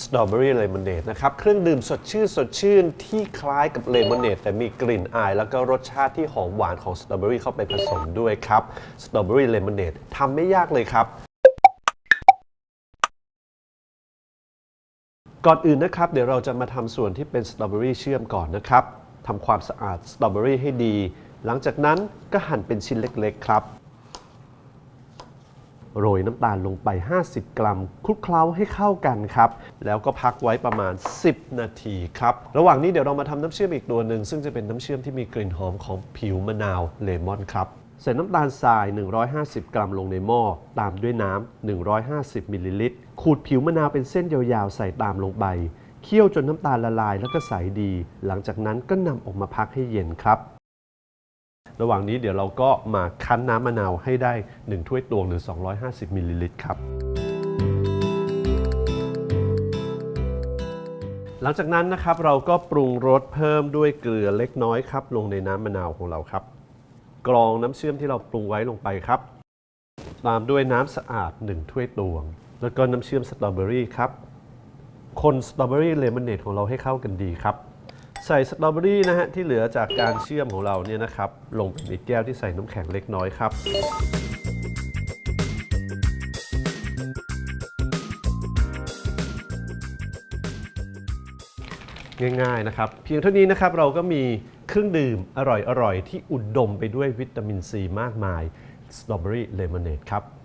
สตรอเบอรี่เลมอนเนดนะครับ เครื่องดื่มสดชื่นสดชื่นที่คล้ายกับเลมอนเนดแต่มีกลิ่นอาย แล้วก็รสชาติที่หอมหวานของสตรอเบอรี่เข้าไปผสมด้วยครับสตรอเบอรี่เลมอนเนดทำไม่ยากเลยครับ ก่อนอื่นนะครับ เดี๋ยวเราจะมาทำส่วนที่เป็นสตรอเบอรี่เชื่อมก่อนนะครับทำความสะอาดสตรอเบอรี่ให้ดี หลังจากนั้นก็หั่นเป็นชิ้นเล็ก ๆ ครับ โรยน้ำตาลลงไป 50 กรัมคลุกเคล้าให้เข้ากันครับ แล้วก็พักไว้ประมาณ 10 นาทีครับ ระหว่างนี้เดี๋ยวเรามาทำน้ำเชื่อมอีกตัวหนึ่ง ซึ่งจะเป็นน้ำเชื่อมที่มีกลิ่นหอมของผิวมะนาวเลมอนครับใส่น้ำตาลทราย 150 กรัมลงในหม้อ ตามด้วยน้ำ 150 มิลลิลิตร ขูดผิวมะนาวเป็นเส้นยาวๆ ใส่ตามลงไป เคี่ยวจนน้ำตาลละลายแล้วก็ใสดี หลังจากนั้นก็นำออกมาพักให้เย็นครับ ระหว่างนี้เดี๋ยวเราก็มาคั้นน้ำมะนาวให้ได้ 1 ถ้วยตวงหรือ 250มิลลิลิตรครับ หลังจากนั้นนะครับเราก็ปรุงรสเพิ่มด้วยเกลือเล็กน้อยครับ ลงในน้ำมะนาวของเราครับ กรองน้ำเชื่อมที่เราปรุงไว้ลงไปครับ ตามด้วยน้ำสะอาด 1 ถ้วยตวง แล้วก็น้ำเชื่อมสตรอเบอรี่ครับ คนสตรอเบอรี่เลมอนเนดของเราให้เข้ากันดีครับ ใส่สตรอเบอรี่นะฮะที่เหลือจากการเชื่อมของเราเนี่ยนะครับลงไปในแก้วที่ใส่น้ำแข็งเล็กน้อยครับง่ายๆนะครับ เพียงเท่านี้นะครับเราก็มีเครื่องดื่มอร่อยๆ ที่อุดมไปด้วยวิตามินซีมากมายสตรอเบอรี่เลมอนเนดครับ